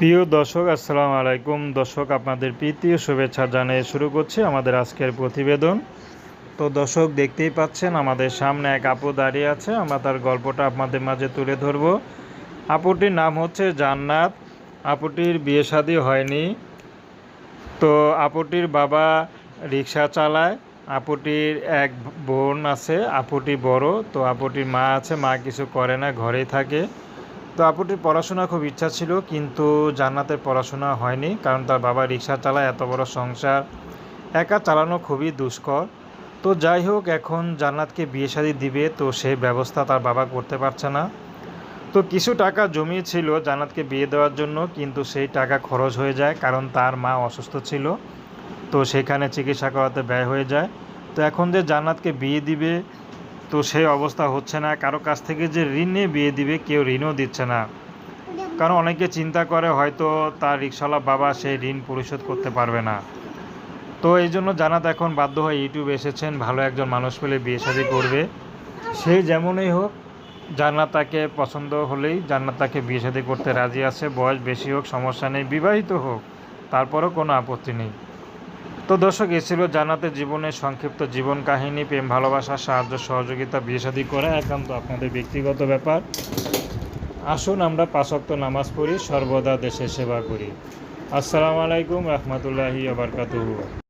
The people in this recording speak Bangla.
প্রিয় দর্শক, আসসালামু আলাইকুম। দর্শক, আপনাদের প্রীতি ও শুভেচ্ছা জানিয়ে শুরু করছি আমাদের আজকের প্রতিবেদন। তো দর্শক, দেখতেই পাচ্ছেন, আমাদের সামনে এক আপু দাঁড়িয়ে আছে। আমরা তার গল্পটা আপনাদের মাঝে তুলে ধরব। আপুটির নাম হচ্ছে জান্নাত। আপুটির বিয়ে শাদী হয়নি। তো আপুটির বাবা রিক্সা চালায়। আপুটির এক বোন আছে, আপুটি বড়। তো আপুটির মা আছে, মা কিছু করে না, ঘরেই থাকে। তো আপুটির পড়াশোনা খুব ইচ্ছা ছিল, কিন্তু জান্নাতের পড়াশোনা হয়নি, কারণ তার বাবা রিক্সা চালায়, এত বড় সংসার। একা চালানো খুবই দুষ্কর। তো যাই হোক, এখন জান্নাতকে বিয়ে শাদি দিবে, তো সেই ব্যবস্থা তার বাবা করতে পারছে না। তো কিছু টাকা জমিয়েছিল জান্নাতকে বিয়ে দেওয়ার জন্য, কিন্তু সেই টাকা খরচ হয়ে যায়, কারণ তার মা অসুস্থ ছিল। তো সেখানে চিকিৎসা করাতে ব্যয় হয়ে যায়। তো এখন যে জান্নাতকে বিয়ে দিবে তো সেই অবস্থা হচ্ছে না। কারও কাছ থেকে যে ঋণ নিয়ে বিয়ে দিবে, কেউ ঋণও দিচ্ছে না। কারণ অনেকে চিন্তা করে হয়তো তার রিক্সাওয়ালা বাবা সেই ঋণ পরিশোধ করতে পারবে না। তো এই জন্য জানাত এখন বাধ্য হয়ে ইউটিউবে এসেছেন, ভালো একজন মানুষ পেলে বিয়ে শাদী করবে। সে যেমনই হোক জান্নাত তাকে পছন্দ হলেই জান্নাত তাকে বিয়ে শাদী করতে রাজি আছে। বয়স বেশি হোক, সমস্যা নেই, বিবাহিত হোক, তারপরও কোনো আপত্তি নেই। তো দর্শক, এ ছিল জানাতে জীবনের সংক্ষিপ্ত জীবন কাহিনী, প্রেম, ভালোবাসা, সাহায্য, সহযোগিতা, বিয়ে শাদী করা একান্ত আপনাদের ব্যক্তিগত ব্যাপার। আসুন আমরা পাঁচক্ত নামাজ পড়ি, সর্বদা দেশের সেবা করি। আসসালামু আলাইকুম রহমতুল্লাহি আবরকাতুহু